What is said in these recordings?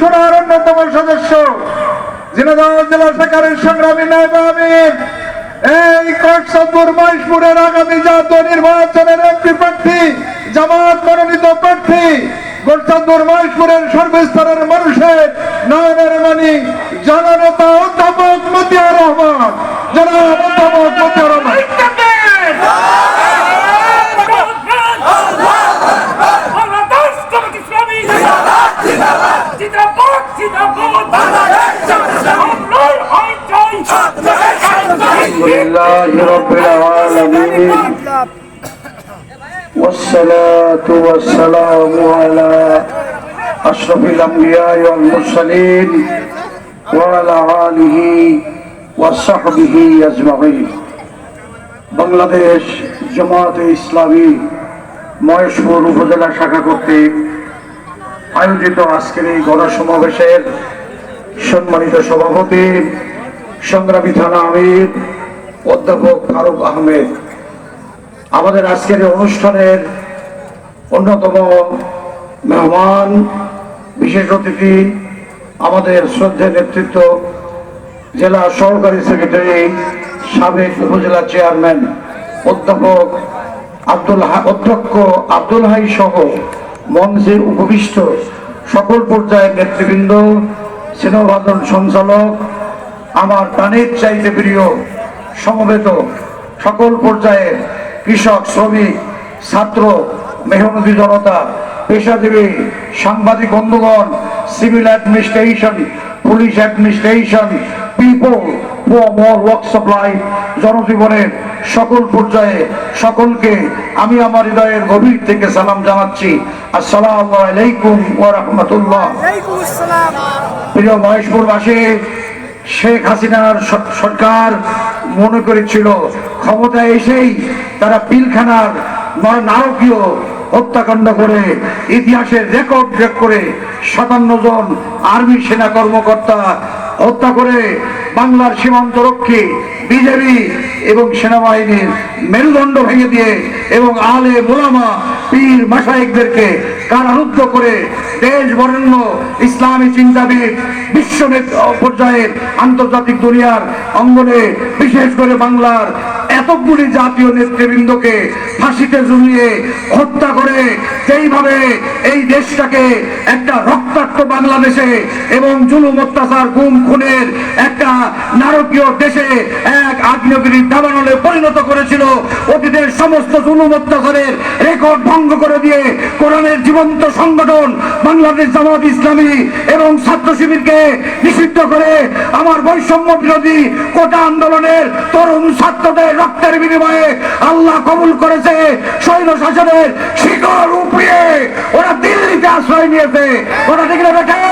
ঘোষণার অন্যতম সদস্য জিনাদাবাদ জেলা শাখারের সংগ্রামী নায়ব আমির। এই কটসপুর মহেশপুরের আগামী জাতীয় নির্বাচনের এমপি প্রার্থী জামাত মনোনীত প্রার্থী মহেশপুরের সর্বস্তরের মানুষের নয়নের মানি জননেতা অধ্যাপক মতিয়ার রহমান। জনাব لله رب العالمين والصلاة والسلام على أشرف الأنبياء والمرسلين وعلى آله وصحبه أجمعين বাংলাদেশ জামাতে ইসলামী মহেশপুর উপজেলা শাখা কর্তৃক আয়োজিত আজকের এই গণসমাবেশের সম্মানিত সভাপতি সংগ্রামী থানা আমির অধ্যাপক ফারুক আহমেদ। আমাদের আজকের অনুষ্ঠানের অন্যতম মেহমান, বিশেষ অতিথি আমাদের শ্রদ্ধেয় নেতৃত্ব, জেলা সহকারী সেক্রেটারি, সাবেক উপজেলা চেয়ারম্যান অধ্যাপক আব্দুল অধ্যক্ষ আব্দুল হাই সহ মঞ্চে উপবিষ্ট সকল পর্যায়ের নেতৃবৃন্দ সেনাবাদন সঞ্চালক, আমার প্রাণের চাইতে প্রিয় সমবেত সকল পর্যায়ের কৃষক শ্রমিক ছাত্র মেহনতি জনতা পেশাজীবী সাংবাদিক বন্ধুগণ civil administration police administration people work supply জনজীবনের সকল পর্যায়ে সকলকে আমি আমার হৃদয়ের গভীর থেকে সালাম জানাচ্ছি। আসসালামু আলাইকুম ওয়া রাহমাতুল্লাহ। প্রিয় মহেশপুরবাসী শেখ হাসিনার সরকার মনে করেছিল। ক্ষমতায় এসেই তারা পিলখানার নারকীয় হত্যাকাণ্ড করে ইতিহাসের রেকর্ড ব্রেক করে সাতান্ন জন আর্মি সেনা কর্মকর্তা হত্যা করে বাংলার সীমান্ত রক্ষী, বিজেপি এবং সেনাবাহিনীর মেরুদণ্ড ভেঙে দিয়ে এবং আলে মোলামা পীর মাসাইকদেরকে কারারুদ্ধ করে দেশ বরেণ্য ইসলামী চিন্তাবিদ বিশ্ব পর্যায়ের আন্তর্জাতিক দুনিয়ার অঙ্গনে বিশেষ করে বাংলার এতগুলি জাতীয় নেতৃবৃন্দকে ফাঁসিতে ঝুলিয়ে হত্যা করে যেইভাবে এই দেশটাকে একটা রক্তাক্ত বাংলাদেশে এবং জুলুম, অত্যাচার, গুম, খুনের একটা নারকীয় দেশে এক আগ্নেয়গিরি দাবানলে পরিণত করেছিল। অতীতের সমস্ত জুলুম, অত্যাচারের রেকর্ড ভঙ্গ করে দিয়ে কোরআনের জীবন্ত সংগঠন বাংলাদেশ জামাত ইসলামী এবং ছাত্র শিবিরকে নিষিদ্ধ করে আমার বৈষম্য বিরোধী কোটা আন্দোলনের তরুণ ছাত্রদের রক্তের বিনিময়ে আল্লাহ কবুল করেছে সৈন্য শাসনের শিকড় উপড়িয়ে। ওরা দিল্লিতে আশ্রয় নিয়েছে। ওরা দেখলে বেঠে।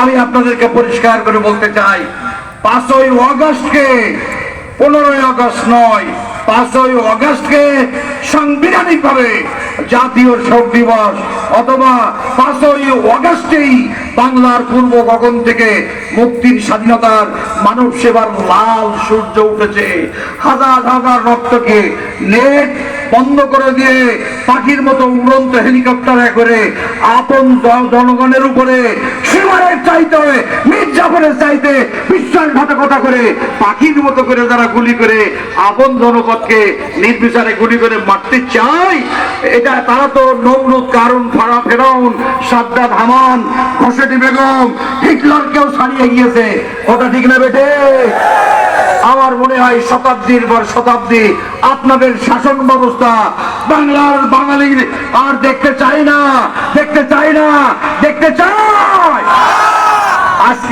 আমি আপনাদেরকে পরিষ্কার করে বলতে চাই, পাঁচই অগস্টকে, পনেরোই আগস্ট নয়, পাঁচই অগস্টকে সাংবিধানিক ভাবে জাতীয় শোক দিবস অথবা পাঁচই অগস্টেই বাংলার পূর্ব গগন থেকে মুক্তির স্বাধীনতার মানব সেবার লাল সূর্য উঠেছে। হাজার হাজার রক্তকে নেট বন্ধ করে দিয়ে পাখির মতো উড়ন্ত হেলিকপ্টারে করে আপন জনগণের উপরে সীমারের চাইতে মির্জাফরের চাইতে বিশ্বাসঘাতকতা করে, পাখির মতো করে যারা গুলি করে, আপন জনপদকে নির্বিচারে গুলি করে মারতে চায়, এটা তারা তো নমরুদ কারণ ফারা ফেরাউন সাদ্দাত হামান ঘোষেটি বেগম, হিটলারকেও ছাড়িয়ে গিয়েছে। ওটা ঠিক না বেটে আমার মনে হয় শতাব্দীর পর শতাব্দী আপনাদের শাসন ব্যবস্থা বাংলার বাঙালির আর দেখতে চাই না দেখতে চাই না দেখতে চাই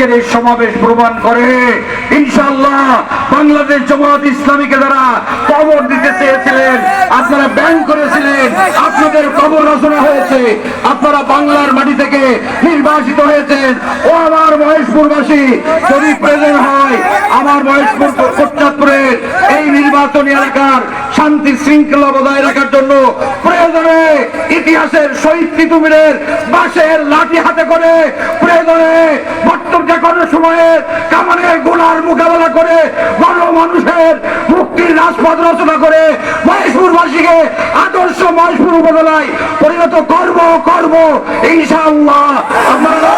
আজকের এই সমাবেশ প্রমাণ করে ইনশাল্লাহ বাংলাদেশ জামাত ইসলামীকে যারা কবর দিতে চেয়েছিলেন, আপনারা ব্যান করেছিলেন, আপনাদের কবর রচনা হয়েছে, আপনারা বাংলার মাটি থেকে নির্বাচিত হয়েছেন। ও আমার মহেশপুরবাসী, যদি প্রয়োজন হয়, আমার মহেশপুর কোটচাঁদপুরের এই নির্বাচনী এলাকার শান্তি শৃঙ্খলা বজায় রাখার জন্য প্রয়োজনে ইতিহাসের শহীদ তিতুমিরের বাঁশের লাঠি হাতে করে প্রয়োজনে একাত্তর সময়ে কামানের গোলার মোকাবেলা করে গণ মানুষের মুক্তির রাজপথ রচনা করে মহেশপুরবাসীকে আদর্শ মহেশপুর উপজেলায় পরিণত করব করব ইনশাআল্লাহ। কোনো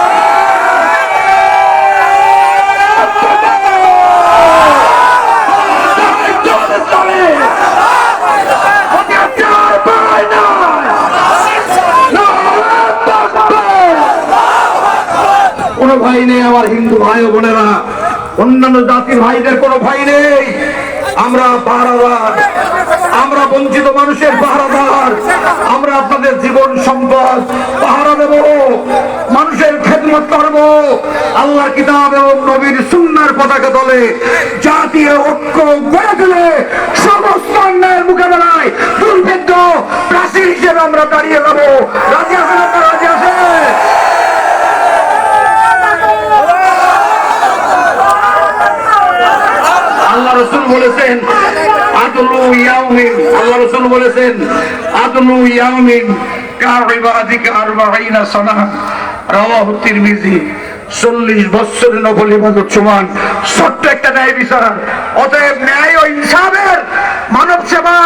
ভাই নেই আমার হিন্দু ভাই ও বোনেরা। অন্যান্য জাতির ভাইদের কোনো ভাই নেই। আমরা পাহারাদার আমরা বঞ্চিত মানুষের পাহারাদার আমরা আপনাদের জীবন সম্পদ পাহারা দেব। মানুষের খেদমত করব। আল্লাহর কিতাব এবং নবীর সুন্নার পতাকা তলে জাতীয় ঐক্য গড়ে তুলে সমস্ত অন্যায়ের মোকাবেলায় দুর্ভিদ্ধ প্রাচীর হিসেবে আমরা দাঁড়িয়ে যাব। রাজি আছেন আপনারা রাজি আছেন আল্লাহ রসুল বলেছেন চল্লিশ সমান, ছোট্ট একটা ন্যায় বিচার। অতএব ন্যায় ও মানব সেবা,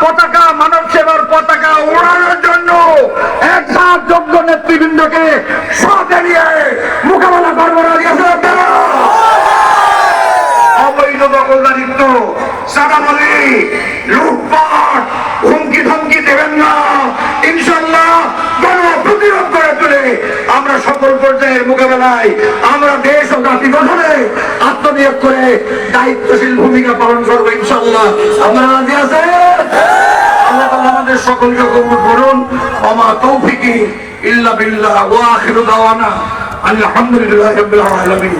পতাকা, মানব সেবার পতাকা ওড়ানোর জন্য একসাথ যোগ্য নেতৃবৃন্দকে সাথে নিয়ে মোকাবেলা করব রাজি আছেন আপনারা? অবৈধ দখলদারিত্ব সাদামালি লুটপাট হুমকি ধমকি দেবেন না। ইনশাল্লাহ গণ প্রতিরোধ করে তুলে আমরা সকল পর্যায়ের মোকাবেলায় আমরা দেশ ও জাতি গঠনে আত্মনিয়োগ করে দায়িত্বশীল ভূমিকা পালন করব ইনশাল্লাহ আমরা রাজি আছে আল্লাহ তাআলা আমাদের সকলকে কবুল করুন। আমা তৌফিকি ইল্লা বিল্লাহ ওয়া আখিরু দাওয়ানা আলহামদুলিল্লাহি রাব্বিল আলামিন।